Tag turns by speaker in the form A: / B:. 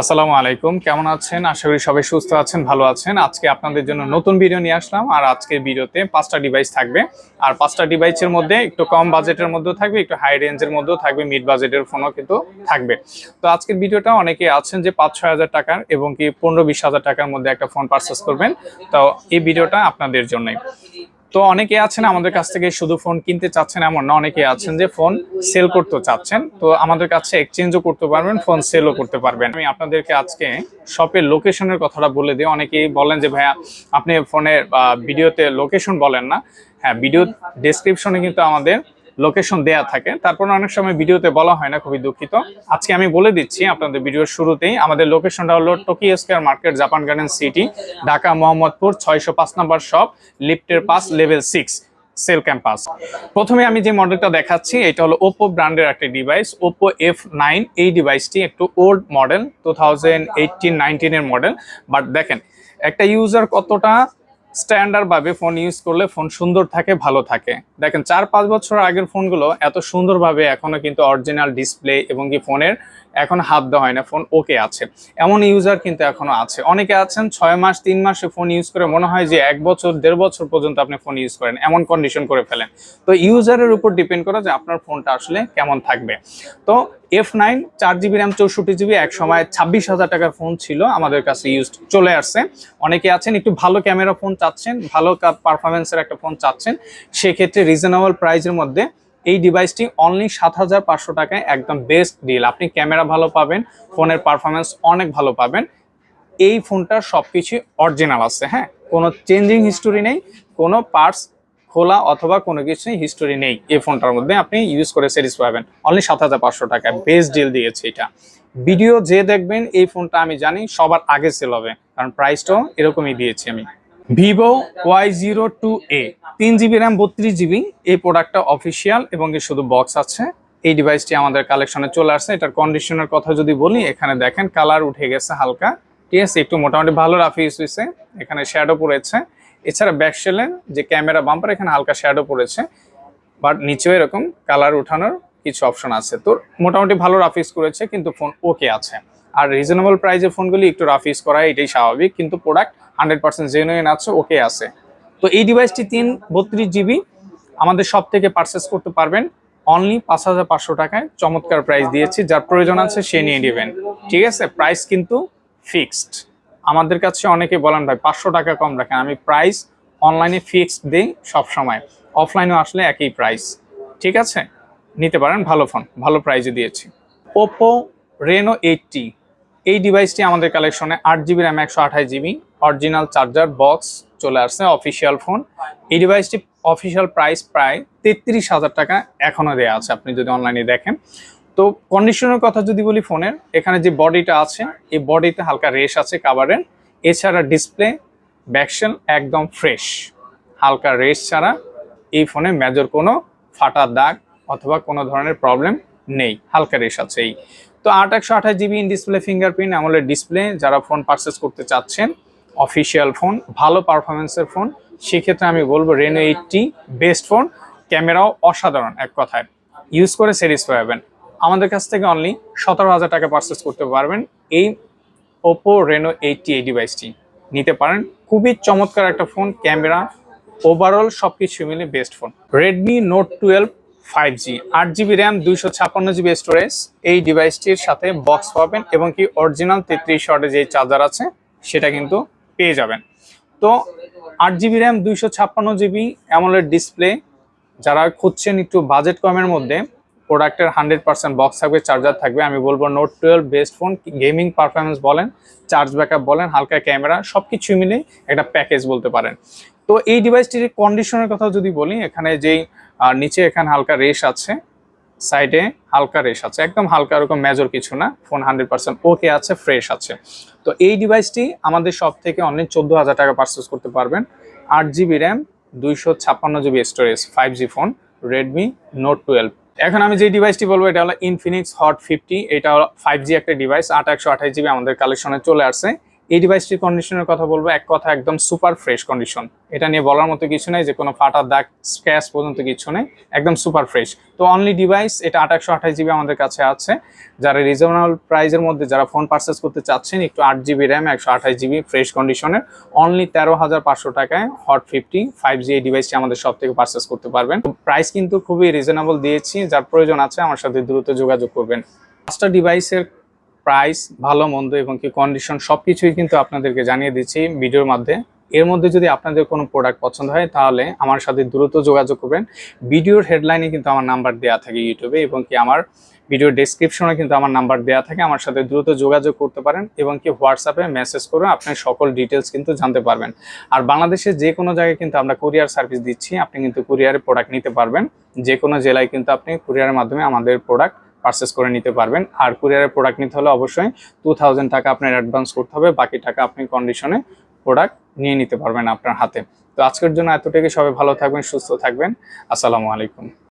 A: আসসালামু আলাইকুম, কেমন আছেন? আশা করি সবাই সুস্থ আছেন, ভালো আছেন। আজকে আপনাদের জন্য নতুন ভিডিও নিয়ে আসলাম, আর আজকের ভিডিওতে পাঁচটা ডিভাইস থাকবে। আর পাঁচটা ডিভাইসের মধ্যে একটু কম বাজেটের মধ্যেও থাকবে, একটু হাই রেঞ্জের মধ্যেও থাকবে মিড বাজেটের ফোনও কিন্তু থাকবে। তো আজকের ভিডিওটা অনেকে আছেন যে পাঁচ ছয় হাজার টাকার এবং কি পনেরো বিশ হাজার টাকার মধ্যে একটা ফোন পারচেস করবেন। তো এই ভিডিওটা আপনাদের জন্যই। তো অনেকে আছেন আমাদের কাছ থেকে শুধু ফোন কিনতে চাচ্ছেন এমন না, অনেকে আছেন যে ফোন সেল করতে চাচ্ছেন। তো আমাদের কাছে এক্সচেঞ্জও করতে পারবেন ফোন সেলও করতে পারবেন। আমি আপনাদেরকে আজকে শপের লোকেশনের কথাটা বলে দিই। অনেকেই বলেন যে, ভাইয়া, আপনি ফোনের ভিডিওতে লোকেশন বলেন না। হ্যাঁ ভিডিও ডেসক্রিপশনে কিন্তু আমাদের লোকেশন দেয়া থাকে। তারপর অনেক সময় ভিডিওতে বলা হয় না, খুবই দুঃখিত। আজকে আমি বলে দিচ্ছি আপনাদের ভিডিওর শুরুতেই, আমাদের লোকেশনটা হলো Tokyo Square Market Japan Garden City Dhaka Mohammadpur, ছয়শো পাঁচ নম্বর শপ লিফটের পাস লেভেল সিক্স সেল ক্যাম্পাস প্রথমে আমি যে মডেলটা দেখাচ্ছি, এটা হলো ওপো ব্র্যান্ডের একটা ডিভাইস ওপো এফ নাইন এই ডিভাইসটি একটু old model two thousand eighteen নাইনটিনের model but দেখেন, একটা ইউজার কতটা স্ট্যান্ডার্ড ভাবে ফোন ইউজ করলে ফোন সুন্দর থাকে, ভালো থাকে। দেখেন, চার পাঁচ বছর আগের ফোনগুলো এত সুন্দরভাবে এখনও কিন্তু অরিজিনাল ডিসপ্লে এবং কি ফোনের এখন হাত দেওয়া হয় না, ফোন ওকে আছে। এমন ইউজার কিন্তু এখনও আছে। অনেকে আছেন, ছয় মাস, তিন মাসে ফোন ইউজ করে মনে হয় যে এক বছর, দেড় বছর পর্যন্ত আপনি ফোন ইউজ করেন, এমন কন্ডিশন করে ফেলেন। তো ইউজারের উপর ডিপেন্ড করে যে আপনার ফোনটা আসলে কেমন থাকবে। তো এফ নাইন চার জিবি র্যাম চৌষট্টি জিবি এক সময় ছাব্বিশ হাজার টাকার ফোন ছিল আমাদের কাছে ইউজ চলে আসছে। অনেকে আছেন, একটু ভালো ক্যামেরা ফোন চাচ্ছেন, ভালো পারফরমেন্সের একটা ফোন চাচ্ছেন। সেক্ষেত্রে রিজনেবল প্রাইজের মধ্যে এই ডিভাইসটি অনলি সাত হাজার পাঁচশো টাকায় একদম বেস্ট ডিল আপনি ক্যামেরা ভালো পাবেন ফোনের পারফরমেন্স অনেক ভালো পাবেন। এই ফোনটার সব কিছু অরিজিনাল আছে হ্যাঁ? কোনো চেঞ্জিং হিস্টোরি নেই, কোনো পার্টস খোলা অথবা কোনো কিছুই হিস্টোরি নেই এই ফোনটার মধ্যে। আপনি ইউজ করে স্যাটিস পাবেন। অনলি সাত হাজার পাঁচশো টাকায় বেস্ট ডিল দিয়েছে এটা। ভিডিও যে দেখবেন, এই ফোনটা আমি জানি সবার আগে সেল হবে, কারণ প্রাইসটাও এরকমই দিয়েছি আমি। Vivo Y zero two A তিন জিবি র্যাম বত্রিশ জিবি এই প্রোডাক্টটা অফিসিয়াল এবং এর শুধু বক্স আছে। এই ডিভাইসটি আমাদের কালেকশনে চলে আসছে। এটার কন্ডিশনের কথা যদি বলি, এখানে দেখেন কালার উঠে গেছে হালকা। ঠিক আছে, একটু মোটামুটি ভালো রাফি হয়েছে। এখানে শ্যাডো পড়েছে। এছাড়া ব্যাকশেলের যে ক্যামেরা বাম্পার এখানে হালকা শ্যাডো পড়েছে। বাট নিচেও এরকম কালার উঠানোর কিছু অপশন আছে। তো মোটামুটি ভালো রাফ ইউজ করেছে, কিন্তু ফোন ওকে আছে। আর রিজনেবল প্রাইজের ফোনগুলি একটু রাফ ইউজ করা এটাই স্বাভাবিক। কিন্তু প্রোডাক্ট হান্ড্রেড পার্সেন্ট জেনুইন আছে ওকে আছে। তো এই ডিভাইসটি তিন বত্রিশ জিবি আমাদের সব থেকে পারচেস করতে পারবেন। অনলি পাঁচ হাজার পাঁচশো টাকায় চমৎকার প্রাইস দিয়েছি, যার প্রয়োজন আছে সে নিয়ে নেবেন। ঠিক আছে? প্রাইস কিন্তু ফিক্সড আমাদের কাছে অনেকে বলেন, ভাই, পাঁচশো টাকা কম রাখেন। আমি প্রাইস অনলাইনে ফিক্সড দিই সবসময়। অফলাইনেও আসলে একই প্রাইস ঠিক আছে? নিতে পারেন, ভালো ফোন ভালো প্রাইজে দিয়েছি। ওপো রেনো এইটটি এই ডিভাইসটি আমাদের কালেকশনে আট জিবি র্যাম একশো আঠাশ জিবি অরিজিনাল চার্জার বক্স চলে আসছে অফিসিয়াল ফোন এই ডিভাইসটি অফিসিয়াল প্রাইস প্রায় তেত্রিশ হাজার টাকা এখনও দেওয়া আছে, আপনি যদি অনলাইনে দেখেন। তো কন্ডিশনের কথা যদি বলি ফোনের এখানে যে বডিটা আছে, এই বডিতে হালকা রেশ আছে কাভারের এছাড়া ডিসপ্লে ব্যাকশন একদম ফ্রেশ হালকা রেশ ছাড়া এই ফোনে মেজর কোনো ফাটা দাগ অথবা কোনো ধরনের প্রবলেম নেই, হালকা রেশ আছে এই। তো আট একশো আঠাশ জিবি ইন ডিসপ্লে ফিঙ্গারপ্রিন্ট আমলের ডিসপ্লে যারা ফোন পারচেস করতে চাচ্ছেন অফিসিয়াল ফোন ভালো পারফরমেন্সের ফোন সেক্ষেত্রে আমি বলব রেনো এইটটি বেস্ট ফোন ক্যামেরাও অসাধারণ এক কথায়। ইউজ করে স্যাটিসফাই হবেন আমাদের কাছ থেকে অনলি সতেরো হাজার টাকা পারচেস করতে পারবেন এই ওপো রেনো এইটটি এই ডিভাইসটি নিতে পারেন। খুবই চমৎকার একটা ফোন ক্যামেরা ওভারঅল সব কিছু মিলে best phone Redmi Note twelve five G আট জিবি র্যাম দুইশো ছাপ্পান্ন জিবি স্টোরেজ এই ডিভাইসটির সাথে বক্স পাবেন এবং কি অরিজিনাল তেত্রিশ শটে যে চার্জার আছে, সেটা কিন্তু পেয়ে যাবেন। তো আট জিবি র্যাম দুইশো ছাপ্পান্ন জিবি অ্যামোলেড ডিসপ্লে যারা খুঁজছেন একটু বাজেট কমের মধ্যে প্রোডাক্টের হান্ড্রেড পার্সেন্ট বক্স থাকবে চার্জার থাকবে। আমি বলব Note twelve best phone gaming performance বলেন চার্জ ব্যাকআপ বলেন, হালকা ক্যামেরা সব কিছু মিলে একটা প্যাকেজ বলতে পারেন। তো এই ডিভাইসটির কন্ডিশনের কথা যদি বলি, এখানে যেই নিচে এখানে হালকা রেশ আছে সাইডে হালকা রেশ আছে, একদম হালকা এরকম মেজর কিছু না ফোন হান্ড্রেড পার্সেন্ট ওকে আছে ফ্রেশ আছে। তো এই ডিভাইসটি আমাদের সব থেকে অনলাইন চোদ্দ হাজার টাকা পারচেস করতে পারবেন। আট জিবি র্যাম দুইশো ছাপ্পান্ন GB storage five G phone Redmi Note twelve এখন আমি যে ডিভাইসটি বলব, এটা হলো ইনফিনিক্স হট ফিফটি এটা হলো ফাইভ জি একটা ডিভাইস আট একশো আঠাশ জিবি আমাদের কালেকশনে চলে আসছে। এই ডিভাইসটির কন্ডিশনের কথা বলব, এক কথা একদম সুপার ফ্রেশ কন্ডিশন এটা নিয়ে বলার মতো কিছু নেই, যে কোনো ফাটা দাগ স্ক্র্যাচ পর্যন্ত কিছু নেই, একদম সুপার ফ্রেশ তো অনলি ডিভাইস এটা আঠাশশো আঠাশ জিবি আমাদের কাছে আছে। যারা রিজনেবল প্রাইসের মধ্যে, যারা ফোন পারচেস করতে চাচ্ছেন, একটু আট জিবি র্যাম একশো আঠাশ জিবি ফ্রেশ কন্ডিশনের অনলি তেরো হাজার পাঁচশো টাকায় হট ফিফটি ফাইভ জি এই ডিভাইসটি আমাদের সব থেকে পারচেস করতে পারবেন। প্রাইস কিন্তু খুবই রিজনেবল দিয়েছি, যার প্রয়োজন আছে আমার সাথে দ্রুত যোগাযোগ করবেন। পাঁচটা ডিভাইসের প্রাইস ভালো, মন্দ এবং কি কন্ডিশন সব কিছুই কিন্তু আপনাদেরকে জানিয়ে দিচ্ছি ভিডিওর মধ্যে। এর মধ্যে যদি আপনাদের কোনো প্রোডাক্ট পছন্দ হয়, তাহলে আমার সাথে দ্রুত যোগাযোগ করবেন। ভিডিওর হেডলাইনে কিন্তু আমার নাম্বার দেওয়া থাকে ইউটিউবে এবং কি আমার ভিডিওর ডেসক্রিপশনে কিন্তু আমার নাম্বার দেওয়া থাকে। আমার সাথে দ্রুত যোগাযোগ করতে পারেন এবং কি হোয়াটসঅ্যাপে মেসেজ করে আপনি সকল ডিটেলস কিন্তু জানতে পারবেন। আর বাংলাদেশের যে কোনো জায়গায় কিন্তু আমরা কুরিয়ার সার্ভিস দিচ্ছি। আপনি কিন্তু কুরিয়ারে প্রোডাক্ট নিতে পারবেন। যে কোনো জেলায় কিন্তু আপনি কুরিয়ারের মাধ্যমে আমাদের প্রোডাক্ট পারচেস করে নিতে পারবেন। আর কুরিয়ারের প্রোডাক্ট নিতে হলে অবশ্যই টু থাউজেন্ড টাকা আপনার অ্যাডভান্স করতে হবে, বাকি টাকা আপনি কন্ডিশনে প্রোডাক্ট নিয়ে নিতে পারবেন আপনার হাতে। তো আজকের জন্য এতটুকু সবাই ভালো থাকবেন, সুস্থ থাকবেন। আসসালামু আলাইকুম।